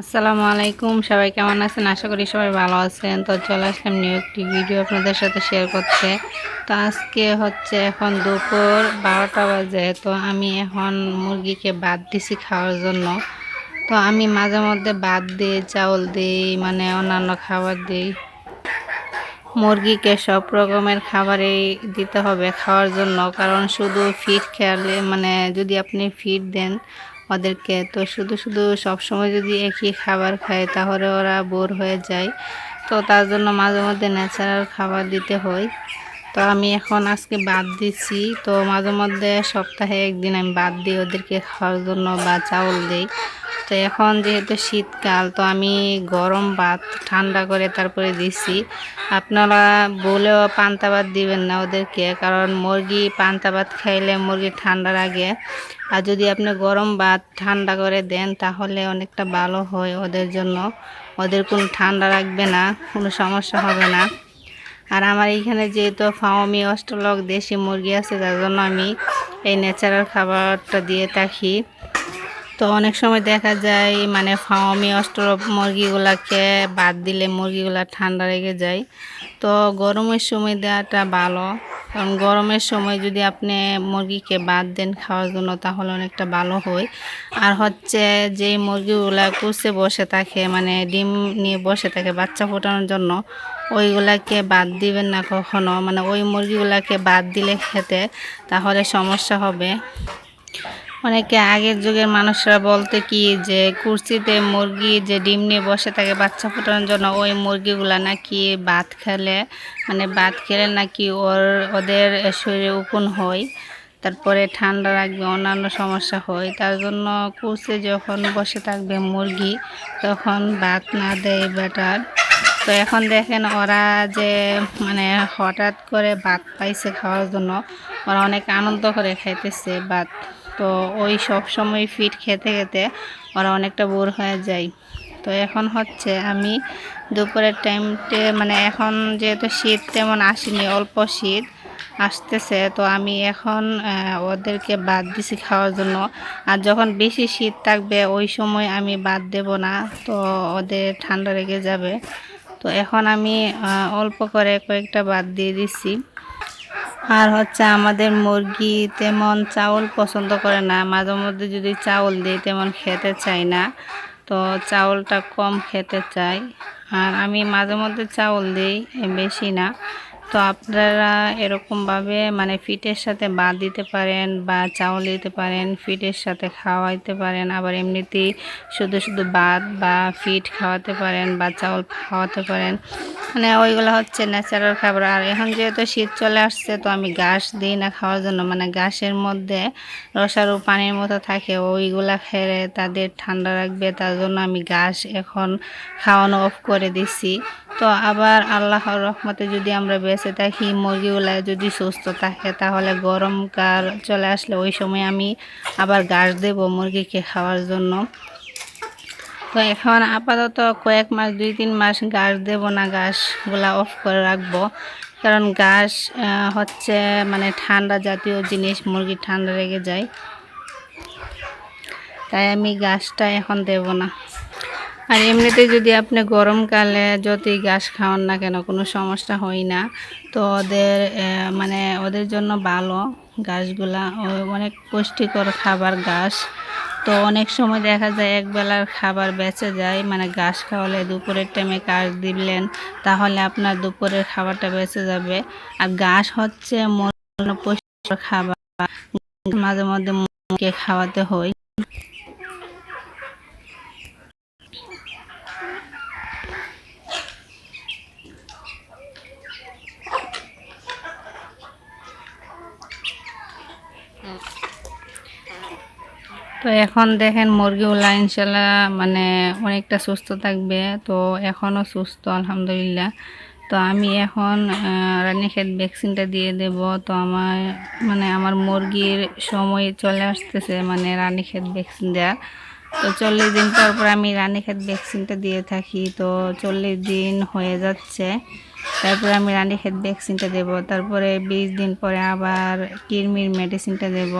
আসসালামু আলাইকুম। সবাই কেমন আছেন? আশা করি সবাই ভালো আছেন। তো চলে আসলাম নিউ একটি ভিডিও আপনাদের সাথে শেয়ার করতে। তো আজকে হচ্ছে এখন দুপুর বারোটা বাজে। তো আমি এখন মুরগিকে বাদ দিছি খাওয়ার জন্য। তো আমি মাঝে মধ্যে বাদ দিই, চাউল দিই মানে অন্যান্য খাবার দিই। মুরগিকে সব রকমের খাবারই দিতে হবে খাওয়ার জন্য। কারণ শুধু ফিড খেয়ালে মানে যদি আপনি ফিড দেন ওদেরকে। তো শুধু শুধু সব সময় যদি একই খাবার খায়, তাহলে ওরা বোর হয়ে যায়। তো তার জন্য মাঝে মধ্যে ন্যাচারাল খাবার দিতে হয়। তো আমি এখন আজকে বাদ দিচ্ছি তো মাঝে মধ্যে সপ্তাহে একদিন আমি বাদ দিই ওদেরকে খাওয়ার জন্য বা চাউল দিই। তো এখন যেহেতু শীতকাল, তো আমি গরম ভাত ঠান্ডা করে তারপরে দিছি। আপনারা বলেও পান্তা ভাত দিবেন না ওদেরকে, কারণ মুরগি পান্তা ভাত খাইলে মুরগি ঠান্ডার আগে আর যদি আপনি গরম ভাত ঠান্ডা করে দেন, তাহলে অনেকটা ভালো হয় ওদের জন্য। ওদের কোনো ঠান্ডা রাখবে না, কোনো সমস্যা হবে না। আর আমার এইখানে যেহেতু ফাওমি অষ্টলক দেশি মুরগি আছে যার জন্য আমি এই ন্যাচারাল খাবারটা দিয়ে থাকি। তো অনেক সময় দেখা যায় মানে ফাওমি অস্ট্র মুরগিগুলাকে বাদ দিলে মুরগিগুলা ঠান্ডা লেগে যায়। তো গরমের সময় দেওয়াটা ভালো, কারণ গরমের সময় যদি আপনি মুরগিকে বাদ দেন খাওয়ার জন্য, তাহলে অনেকটা ভালো হয়। আর হচ্ছে যে মুরগিগুলা কুচে বসে থাকে মানে ডিম নিয়ে বসে থাকে বাচ্চা ফোটানোর জন্য, ওইগুলাকে বাদ দিবেন না কখনো। মানে ওই মুরগিগুলাকে বাদ দিলে খেতে তাহলে সমস্যা হবে। অনেকে আগের যুগের মানুষরা বলতে কি যে কুর্সিতে মুরগি যে ডিম নিয়ে বসে থাকে, বাচ্চা ফোটানোর জন্য ওই মুরগিগুলা নাকি ভাত খেলে মানে ভাত খেলে নাকি ওর, ওদের শরীরে উকুন হয়, তারপরে ঠান্ডা রাখবে অন্যান্য সমস্যা হয়। তার জন্য কুর্সি যখন বসে থাকবে মুরগি, তখন ভাত না দেয় বেটার তো এখন দেখেন ওরা যে মানে হঠাৎ করে ভাত পাইছে খাওয়ার জন্য, ওরা অনেক আনন্দ করে খাইতেছে ভাত। তো ওই সব সময় ফিট খেতে খেতে ওরা অনেকটা বোর হয়ে যায়। তো এখন হচ্ছে আমি দুপুরের টাইমতে মানে এখন যেহেতু শীত তেমন আসেনি, অল্প শীত আসতেছে, তো আমি এখন ওদেরকে বাদ দিছি খাওয়ার জন্য। আর যখন বেশি শীত থাকবে, ওই সময় আমি বাদ দেব না, তো ওদের ঠান্ডা লেগে যাবে। তো এখন আমি অল্প করে কয়েকটা বাদ দিয়ে দিছি। আর হচ্ছে আমাদের মুরগি তেমন চাউল পছন্দ করে না। মাঝে মধ্যে যদি চাউল দিই, তেমন খেতে চাই না। তো চাউলটা কম খেতে চাই। আর আমি মাঝে মধ্যে চাউল দিই, বেশি না। তো আপনারা এরকমভাবে মানে ফিটের সাথে বাদ দিতে পারেন বা চাউল দিতে পারেন, ফিটের সাথে খাওয়াইতে পারেন। আবার এমনিতেই শুধু শুধু ভাত বা ফিট খাওয়াতে পারেন বা চাউল খাওয়াতে পারেন। মানে ওইগুলো হচ্ছে ন্যাচারাল খাবার। আর এখন যেহেতু শীত চলে আসছে, তো আমি ঘাস দিই না খাওয়ার জন্য। মানে ঘাসের মধ্যে রসারু পানির মতো থাকে, ওইগুলা খেলে তাদের ঠান্ডা রাখবে তার জন্য আমি ঘাস এখন খাওয়ানো অফ করে দিছি। তো আবার আল্লাহর রহমতে যদি আমরা বেঁচে থাকি, মুরগিগুলা যদি সুস্থ থাকে, তাহলে গরমকাল চলে আসলে ওই সময় আমি আবার গাছ দেব মুরগিকে খাওয়ার জন্য। তো এখন আপাতত কয়েক মাস, দুই তিন মাস ঘাস দেব না, ঘাসগুলা অফ করে রাখব। কারণ ঘাস হচ্ছে মানে ঠান্ডা জাতীয় জিনিস, মুরগি ঠান্ডা লেগে যায়। তাই আমি ঘাসটা এখন দেব না। আর এমনিতে যদি আপনি গরমকালে যতই ঘাস খাওয়ান না কেন, কোনো সমস্যা হয় না। তো ওদের মানে ওদের জন্য ভালো ঘাসগুলা অনেক পুষ্টিকর খাবার ঘাস। তো অনেক সময় দেখা যায় এক বেলার খাবার বেঁচে যায় মানে ঘাস খাওয়ালে দুপুরের টাইমে কাজ দিলেন, তাহলে আপনার দুপুরের খাবারটা বেঁচে যাবে। আর ঘাস হচ্ছে মন পুষ্টিকর খাবার মাঝে মধ্যে খাওয়াতে হয়। তো এখন দেখেন মুরগিগুলা ইনশাল্লাহ মানে অনেকটা সুস্থ থাকবে, তো এখনও সুস্থ, আলহামদুলিল্লাহ। তো আমি এখন রানীক্ষেত ভ্যাকসিনটা দিয়ে দেব। তো আমার মানে আমার মুরগির সময় চলে আসতেছে মানে রানীক্ষেত ভ্যাকসিন দেওয়ার তো চল্লিশ দিন পর পর আমি রানীক্ষেত ভ্যাকসিনটা দিয়ে থাকি। তো চল্লিশ দিন হয়ে যাচ্ছে, তারপরে আমি রানীক্ষেত ভ্যাকসিনটা দেব। তারপরে বিশ দিন পরে আবার কিরমির মেডিসিনটা দেব।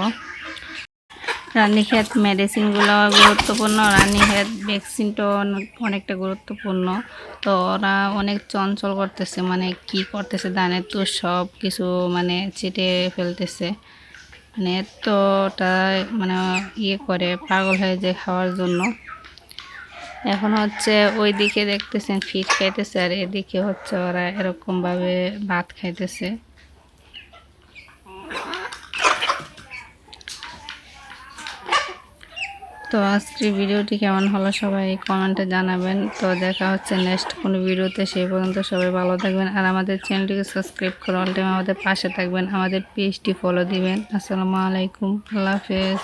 রানীক্ষেত মেডিসিনগুলো গুরুত্বপূর্ণ, রানীক্ষেত ভ্যাকসিনটাও অনেক- অনেকটা গুরুত্বপূর্ণ। তো ওরা অনেক চঞ্চল করতেছে মানে কি করতেছে ধানের তো সব কিছু মানে ছিটে ফেলতেছে। মানে এতটা মানে ইয়ে করে পাগল হয়ে যায় খাওয়ার জন্য। এখন হচ্ছে ওই দিকে দেখতেছেন ফিট খাইতেছে আর এদিকে হচ্ছে ওরা এরকমভাবে ভাত খাইতেছে। তো আজকের ভিডিওটি কেমন হলো সবাই কমেন্টে জানাবেন। তো দেখা হচ্ছে নেক্সট কোনো ভিডিওতে, সেই পর্যন্ত সবাই ভালো থাকবেন আর আমাদের চ্যানেলটিকে সাবস্ক্রাইব করে অল টাইম আমাদের পাশে থাকবেন। আমাদের পেজটি ফলো দিবেন। আসসালামু আলাইকুম। আল্লাহ হাফেজ।